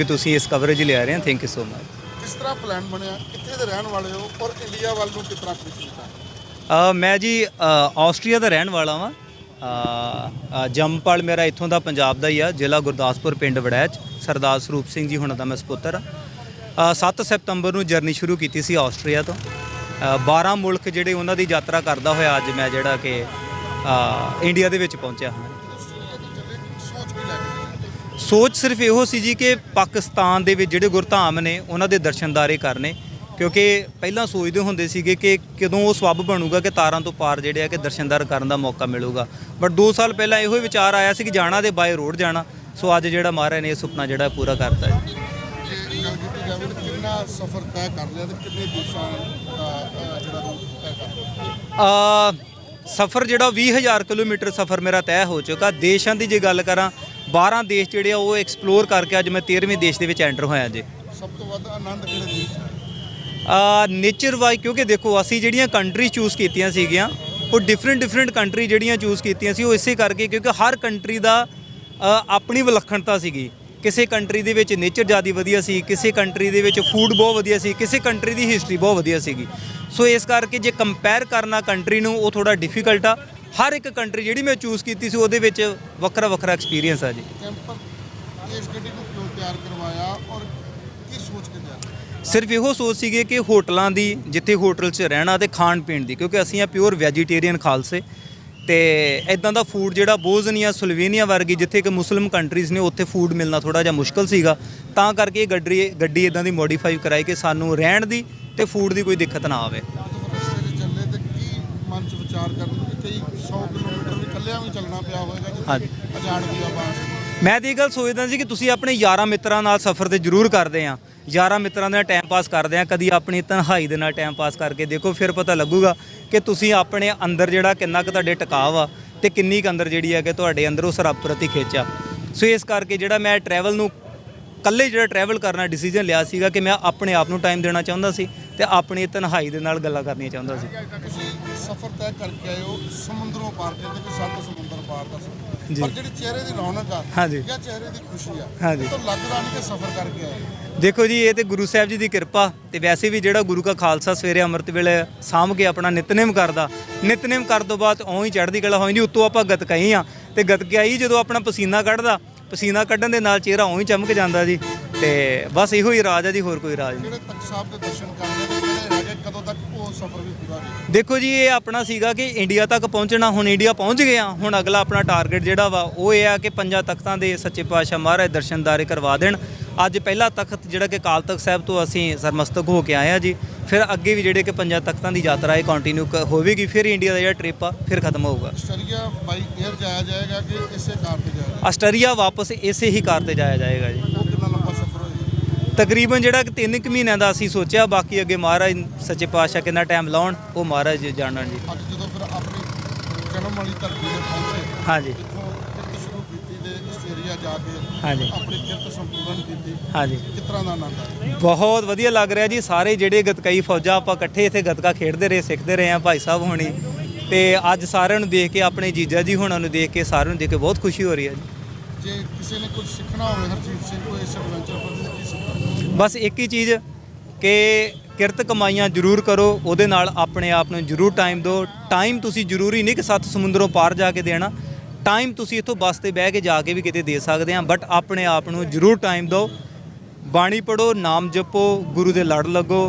ਕਿ ਤੁਸੀਂ ਇਸ ਕਵਰੇਜ ਲਿਆ ਰਹੇ ਹੋ? ਥੈਂਕ ਯੂ ਸੋ ਮਚ ਕਿਸ ਤਰ੍ਹਾਂ ਪਲਾਨ ਬਣਿਆ? ਕਿੱਥੇ ਦੇ ਰਹਿਣ ਵਾਲੇ ਹੋ? ਔਰ ਇੰਡੀਆ ਵੱਲ ਨੂੰ ਕਿਸ ਤਰ੍ਹਾਂ ਪਹੁੰਚਣਾ ਅ, ਮੈਂ ਜੀ ਅ, ਆਸਟਰੀਆ ਦਾ ਰਹਿਣ ਵਾਲਾ ਵਾਂ। ਅ, ਅ, ਜੰਮਪਲ ਮੇਰਾ ਇੱਥੋਂ ਦਾ ਪੰਜਾਬ ਦਾ ਹੀ ਆ ਜ਼ਿਲ੍ਹਾ ਗੁਰਦਾਸਪੁਰ ਪਿੰਡ ਵੜੈਚ। ਸਰਦਾਰ ਸਰੂਪ ਸਿੰਘ ਜੀ ਹੁਣਾਂ ਦਾ ਮੈਂ ਸਪੁੱਤਰ ਆ 7 ਸਤੰਬਰ ਨੂੰ ਜਰਨੀ ਸ਼ੁਰੂ ਕੀਤੀ ਸੀ ਆਸਟਰੀਆ ਤੋਂ। ਅ, 12 ਮੁਲਕ ਜਿਹੜੇ ਉਹਨਾਂ ਦੀ ਯਾਤਰਾ ਕਰਦਾ ਹੋਇਆ ਅੱਜ ਮੈਂ ਜਿਹੜਾ ਕਿ ਅ, ਇੰਡੀਆ ਦੇ ਵਿੱਚ ਪਹੁੰਚਿਆ ਹਾਂ। ਸੋਚ ਸਿਰਫ ਇਹੋ ਸੀ ਜੀ ਕਿ ਪਾਕਿਸਤਾਨ ਦੇ ਵਿੱਚ ਜਿਹੜੇ ਗੁਰਧਾਮ ਨੇ ਉਹਨਾਂ ਦੇ ਦਰਸ਼ਨਦਾਰੇ ਕਰਨੇ। ਕਿਉਂਕਿ ਪਹਿਲਾਂ ਸੋਚਦੇ ਹੁੰਦੇ ਸੀਗੇ ਕਿ ਕਦੋਂ ਉਹ ਸਬਬ ਬਣੂਗਾ ਕਿ ਤਾਰਾਂ ਤੋਂ ਪਾਰ ਜਿਹੜੇ ਆ ਕਿ ਦਰਸ਼ਨਦਾਰ ਕਰਨ ਦਾ ਮੌਕਾ ਮਿਲੂਗਾ। ਬਟ 2 ਸਾਲ ਪਹਿਲਾਂ ਇਹੋ ਹੀ ਵਿਚਾਰ ਆਇਆ ਸੀ ਕਿ ਜਾਣਾ ਤੇ ਬਾਈ ਰੋਡ ਜਾਣਾ। ਸੋ ਅੱਜ ਜਿਹੜਾ ਮਹਾਰਾਜ ਨੇ ਇਹ ਸੁਪਨਾ ਜਿਹੜਾ ਪੂਰਾ ਕਰਤਾ ਹੈ ਕਿੰਨਾ ਸਫ਼ਰ ਤੈਅ ਕਰ ਲਿਆ ਤੇ ਕਿੰਨੇ ਦੇਸ਼ਾਂ ਦਾ ਅਹ, ਜਿਹੜਾ ਤੈਅ ਕਰ ਲਿਆ? ਆ ਸਫ਼ਰ ਜਿਹੜਾ 20000 ਕਿਲੋਮੀਟਰ ਸਫ਼ਰ ਮੇਰਾ ਤੈਅ ਹੋ ਚੁੱਕਾ। ਦੇਸ਼ਾਂ ਦੀ ਜੇ ਗੱਲ ਕਰਾਂ 12 ਦੇਸ਼ ਜਿਹੜੇ ਆ ਉਹ ਐਕਸਪਲੋਰ ਕਰਕੇ ਅੱਜ ਮੈਂ 13ਵੇਂ ਦੇਸ਼ ਦੇ ਵਿੱਚ ਐਂਟਰ ਹੋਇਆ ਜੀ। ਸਭ ਤੋਂ ਵੱਧ ਆਨੰਦ ਕਿਹੜੇ ਦੇਸ਼ ਆ ਨੇਚਰ ਵਾਈ ਕਿਉਂਕਿ ਦੇਖੋ ਅਸੀਂ ਜਿਹੜੀਆਂ ਕੰਟਰੀ ਚੂਜ਼ ਕੀਤੀਆਂ ਸੀਗੀਆਂ ਉਹ ਡਿਫਰੈਂਟ ਡਿਫਰੈਂਟ ਕੰਟਰੀ ਜਿਹੜੀਆਂ ਚੂਜ਼ ਕੀਤੀਆਂ ਸੀ ਉਹ ਇਸੇ ਕਰਕੇ ਕਿਉਂਕਿ ਹਰ ਕੰਟਰੀ ਦਾ ਆਪਣੀ ਵਿਲੱਖਣਤਾ ਸੀਗੀ। ਕਿਸੇ ਕੰਟਰੀ ਦੇ ਵਿੱਚ ਨੇਚਰ ਜ਼ਿਆਦਾ ਵਧੀਆ ਸੀ ਕਿਸੇ ਕੰਟਰੀ ਦੇ ਵਿੱਚ ਫੂਡ ਬਹੁਤ ਵਧੀਆ ਸੀ ਕਿਸੇ ਕੰਟਰੀ ਦੀ ਹਿਸਟਰੀ ਬਹੁਤ ਵਧੀਆ ਸੀਗੀ। ਸੋ ਇਸ ਕਰਕੇ ਜੇ ਕੰਪੇਅਰ ਕਰਨਾ ਕੰਟਰੀ ਨੂੰ ਉਹ ਥੋੜਾ ਡਿਫਿਕਲਟ ਆ। ਹਰ ਇੱਕ ਕੰਟਰੀ ਜਿਹੜੀ ਮੈਂ ਚੂਜ਼ ਕੀਤੀ ਸੀ ਉਹਦੇ ਵਿੱਚ ਵੱਖਰਾ ਵੱਖਰਾ ਐਕਸਪੀਰੀਅੰਸ ਆ ਜੀ। ਕੈਂਪਰ ਇਸ ਗੱਡੀ ਨੂੰ ਕਿਉਂ ਤਿਆਰ ਕਰਵਾਇਆ ਔਰ ਕੀ ਸੋਚ ਕੇ ਤਿਆਰ ਸਿਰਫ ਇਹੋ ਸੋਚ ਸੀਗੇ ਕਿ ਹੋਟਲਾਂ ਦੀ ਜਿੱਥੇ ਹੋਟਲ 'ਚ ਰਹਿਣਾ ਤੇ ਖਾਣ ਪੀਣ ਦੀ ਕਿਉਂਕਿ ਅਸੀਂ ਆ ਪਿਓਰ ਵੈਜੀਟੇਰੀਅਨ ਖਾਲਸੇ। ਤੇ ਇਦਾਂ ਦਾ ਫੂਡ ਜਿਹੜਾ ਬੋਜ਼ਨੀਆ ਸਲੋਵੇਨੀਆ ਵਰਗੀ ਜਿੱਥੇ ਕਿ ਮੁਸਲਿਮ ਕੰਟਰੀਜ਼ ਨੇ ਉੱਥੇ ਫੂਡ ਮਿਲਣਾ ਥੋੜਾ ਜਿਹਾ ਮੁਸ਼ਕਲ ਸੀਗਾ। ਤਾਂ ਕਰਕੇ ਇਹ ਗੱਡੀ ਗੱਡੀ ਇਦਾਂ ਦੀ ਮੋਡੀਫਾਈ ਕਰਾਈ ਕਿ ਸਾਨੂੰ ਰਹਿਣ ਦੀ ਤੇ ਫੂਡ ਦੀ ਕੋਈ ਦਿੱਕਤ ਨਾ ਆਵੇ। ਜਦੋਂ ਰਸਤੇ 'ਚ ਚੱਲੇ ਤੇ ਕੀ ਮਨ 'ਚ ਵਿਚਾਰ ਕਰਨ ਕਿ ਕਈ 100 ਕਿਲੋਮੀਟਰ ਵੀ ਇਕੱਲਿਆਂ ਵੀ ਚੱਲਣਾ ਪਿਆ ਹੋਵੇਗਾ ਹਾਂਜੀ। ਅਜਾਣ ਮੈਂ ਤਾਂ ਇਹ ਗੱਲ ਸੋਚਦਾ ਸੀ ਕਿ ਤੁਸੀਂ ਆਪਣੇ ਯਾਰਾਂ ਮਿੱਤਰਾਂ ਨਾਲ ਸਫ਼ਰ ਤੇ ਜ਼ਰੂਰ ਕਰਦੇ ਆ। ਯਾਰਾਂ ਮਿੱਤਰਾਂ ਦੇ ਨਾਲ ਟਾਈਮ ਪਾਸ ਕਰਦੇ ਆ। ਕਦੀ ਆਪਣੀ ਤਨਹਾਈ ਦੇ ਨਾਲ ਟਾਈਮ ਪਾਸ ਕਰਕੇ ਦੇਖੋ ਫਿਰ ਪਤਾ ਲੱਗੂਗਾ ਕਿ ਤੁਸੀਂ ਆਪਣੇ ਅੰਦਰ ਜਿਹੜਾ ਕਿੰਨਾ ਕੁ ਤੁਹਾਡੇ ਟਿਕਾਵ ਆ ਤੇ ਕਿੰਨੀ ਕੁ ਅੰਦਰ ਜਿਹੜੀ ਹੈ ਕਿ ਤੁਹਾਡੇ ਅੰਦਰ ਉਸ ਰੱਬ ਪ੍ਰਤੀ ਖਿੱਚ ਸੋ ਇਸ ਕਰਕੇ ਜਿਹੜਾ ਮੈਂ ਟਰੈਵਲ ਨੂੰ ਕੱਲੇ ਜਿਹੜਾ ਟਰੈਵਲ ਕਰਨਾ ਡਿਸੀਜਨ ਲਿਆ ਸੀਗਾ ਕਿ ਮੈਂ ਆਪਣੇ ਆਪ ਨੂੰ ਟਾਈਮ ਦੇਣਾ ਚਾਹੁੰਦਾ ਸੀ ਤੇ ਆਪਣੀ ਤਨਹਾਈ ਦੇ ਨਾਲ ਗੱਲਾਂ ਕਰਨੀਆਂ ਚਾਹੁੰਦਾ ਸੀ। ਤੁਸੀਂ ਸਫ਼ਰ ਤੈਅ ਕਰਕੇ ਆਏ ਹੋ ਸਮੁੰਦਰੋਂ ਪਾਰ ਕਹਿੰਦੇ ਕਿ ਸੱਤ ਸਮੁੰਦਰ ਪਾਰ ਦਾ ਸਫ਼ਰ। ਪਰ ਜਿਹੜੀ ਚਿਹਰੇ ਦੀ ਰੌਣਕ ਆ ਹਾਂਜੀ। ਜਾਂ ਚਿਹਰੇ ਦੀ ਖੁਸ਼ੀ ਆ ਹਾਂਜੀ। ਤਾਂ ਲੱਗਦਾ ਨਹੀਂ ਕਿ ਸਫ਼ਰ ਕਰਕੇ ਆਏ। ਦੇਖੋ ਜੀ ਇਹ ਤੇ ਗੁਰੂ ਸਾਹਿਬ ਜੀ ਦੀ ਕਿਰਪਾ ਤੇ ਵੈਸੇ ਵੀ ਜਿਹੜਾ ਗੁਰੂ ਕਾ ਖਾਲਸਾ ਸਵੇਰੇ ਅੰਮ੍ਰਿਤ ਵੇਲੇ ਸਾਂਭ ਕੇ ਆਪਣਾ ਨਿਤਨੇਮ ਕਰਦਾ ਨਿਤਨੇਮ ਕਰਨ ਤੋਂ ਬਾਅਦ ਓਂ ਹੀ ਚੜ੍ਹਦੀ ਕਲਾ ਹੋ ਜਾਂਦੀ ਉੱਤੋਂ ਆਪਾਂ ਗਤਕਾਈ ਆ ਤੇ ਗਤਕਾਈ ਜਦੋਂ ਆਪਣਾ ਪਸੀਨਾ ਕੱਢਦਾ ਪਸੀਨਾ ਕੱਢਣ ਦੇ ਨਾਲ ਚਿਹਰਾ ਓਂ ਹੀ ਚਮਕ ਜਾਂਦਾ ਜੀ ਤੇ ਬਸ ਇਹੋ ਹੀ ਰਾਜ ਹੈ ਜੀ ਹੋਰ ਕੋਈ ਰਾਜ ਨਹੀਂ। ਜਿਹੜੇ ਤਖਤ ਸਾਹਿਬ ਦੇ ਦਰਸ਼ਨ ਕਰਨੇ ਜਿਹੜੇ ਹੈਗੇ ਕਦੋਂ ਤੱਕ ਉਹ ਸਫ਼ਰ ਵੀ ਪੂਰਾ ਹੋਵੇ ਦੇਖੋ ਜੀ ਇਹ ਆਪਣਾ ਸੀਗਾ ਕਿ ਇੰਡੀਆ ਤੱਕ ਪਹੁੰਚਣਾ ਹੁਣ ਇੰਡੀਆ ਪਹੁੰਚ ਗਏ ਆ। ਹੁਣ ਅਗਲਾ ਆਪਣਾ ਟਾਰਗੇਟ ਜਿਹੜਾ ਵਾ ਉਹ ਇਹ ਆ ਕਿ ਪੰਜਾਂ ਤਖਤਾਂ ਦੇ ਸੱਚੇ ਪਾਤਸ਼ਾਹ ਮਹਾਰਾਜ ਦਰਸ਼ਨਦਾਰੇ ਕਰਵਾ ਦੇਣ। ਅੱਜ ਪਹਿਲਾ ਤਖਤ ਜਿਹੜਾ ਕਿ ਕਾਲ ਤਖਤ ਸਾਹਿਬ ਤੋਂ ਅਸੀਂ ਸਰਮਸਤਕ ਹੋ ਕੇ ਆਏ ਆ ਜੀ। ਫਿਰ ਅੱਗੇ ਵੀ ਜਿਹੜੇ ਕਿ ਪੰਜਾਂ ਤਖਤਾਂ ਦੀ ਯਾਤਰਾ ਇਹ ਕੰਟੀਨਿਊ ਹੋਵੇਗੀ ਫਿਰ ਇੰਡੀਆ ਦਾ ਜਿਹੜਾ ਟ੍ਰਿਪ ਆ ਫਿਰ ਖਤਮ ਹੋਊਗਾ। ਆਸਟਰੀਆ ਬਾਈ 에ਅਰ ਜਾਇਆ ਜਾਏਗਾ ਕਿ ਇਸੇ ਕਾਰ ਤੇ ਜਾਏਗਾ? ਆਸਟਰੀਆ ਵਾਪਸ ਇਸੇ ਹੀ ਕਾਰ ਤੇ ਜਾਇਆ ਜਾਏਗਾ ਜੀ ਉਹ ਕਿੰਨਾ ਲੰਬਾ ਸਫ਼ਰ ਹੋਏਗਾ ਤਕਰੀਬਨ ਜਿਹੜਾ ਕਿ 3 ਕੁ ਮਹੀਨਿਆਂ ਦਾ ਅਸੀਂ ਸੋਚਿਆ ਬਾਕੀ ਅੱਗੇ ਮਹਾਰਾਜ ਸੱਚੇ ਪਾਤਸ਼ਾਹ ਕਿੰਨਾ ਟਾਈਮ ਲਾਉਣ ਉਹ ਮਹਾਰਾਜ ਜਾਣਨ ਜੀ। ਅੱਜ ਜਦੋਂ ਫਿਰ ਆਪਣੀ ਜਨਮ ਵਾਲੀ ਧਰਤੀ ਤੇ ਪਹੁੰਚੇ ਹਾਂਜੀ। ਇੱਥੋਂ ਕਿਰਤ ਸ਼ੁਰੂ ਕੀਤੀ ਤੇ ਆਸਟਰੀਆ ਜਾ ਕੇ ਹਾਂਜੀ। ਆਪਣੀ ਕਿਰਤ ਸੰਪੂਰਨ ਕੀਤੀ ਹਾਂਜੀ। ਕਿਸ ਤਰ੍ਹਾਂ ਦਾ ਆਨੰਦ ਆਇਆ? ਬਹੁਤ ਵਧੀਆ ਲੱਗ ਰਿਹਾ ਜੀ। ਸਾਰੇ ਜਿਹੜੇ ਗਤਕਈ ਫੌਜਾਂ ਆਪਾਂ ਇਕੱਠੇ ਇੱਥੇ ਗਤਕਾ ਖੇਡਦੇ ਰਹੇ ਸਿੱਖਦੇ ਰਹੇ ਆ ਭਾਈ ਸਾਹਿਬ ਹੋਣੀ। ਤੇ ਅੱਜ ਸਾਰਿਆਂ ਨੂੰ ਦੇਖ ਕੇ ਆਪਣੇ ਜੀਜਾ ਜੀ ਹੁਣਾਂ ਨੂੰ ਦੇਖ ਕੇ ਸਾਰਿਆਂ ਨੂੰ ਦੇਖ ਕੇ ਬਹੁਤ ਖੁਸ਼ੀ ਹੋ ਰਹੀ ਹੈ ਜੀ। ਜੇ ਕਿਸੇ ਨੇ ਕੁਝ ਸਿੱਖਣਾ ਹੋਵੇ, ਹਰਜੀਤ ਸਿੰਘ ਕੋਲ ਇਸ ਐਡਵੈਂਚਰ ਪਰ ਕੀ ਸਿੱਖਣਾ? ਬਸ ਇੱਕ ਹੀ ਚੀਜ਼ ਕਿ ਕਿਰਤ ਕਮਾਈਆਂ ਜ਼ਰੂਰ ਕਰੋ, ਉਹਦੇ ਨਾਲ ਆਪਣੇ ਆਪ ਨੂੰ ਜ਼ਰੂਰ ਟਾਈਮ ਦਿਓ। ਟਾਈਮ ਤੁਸੀਂ ਜ਼ਰੂਰੀ ਨਹੀਂ ਕਿ ਸੱਤ ਸਮੁੰਦਰੋਂ ਪਾਰ ਜਾ ਕੇ ਦੇਣਾ। ਟਾਈਮ ਤੁਸੀਂ ਇੱਥੋਂ ਬੱਸ ਤੇ ਬਹਿ ਕੇ ਜਾ ਕੇ ਵੀ ਕਿਤੇ ਦੇ ਸਕਦੇ ਆ ਬਟ ਆਪਣੇ ਆਪ ਨੂੰ ਜ਼ਰੂਰ ਟਾਈਮ ਦਿਓ। ਬਾਣੀ ਪੜੋ ਨਾਮ ਜਪੋ, ਗੁਰੂ ਦੇ ਲੜ ਲੱਗੋ।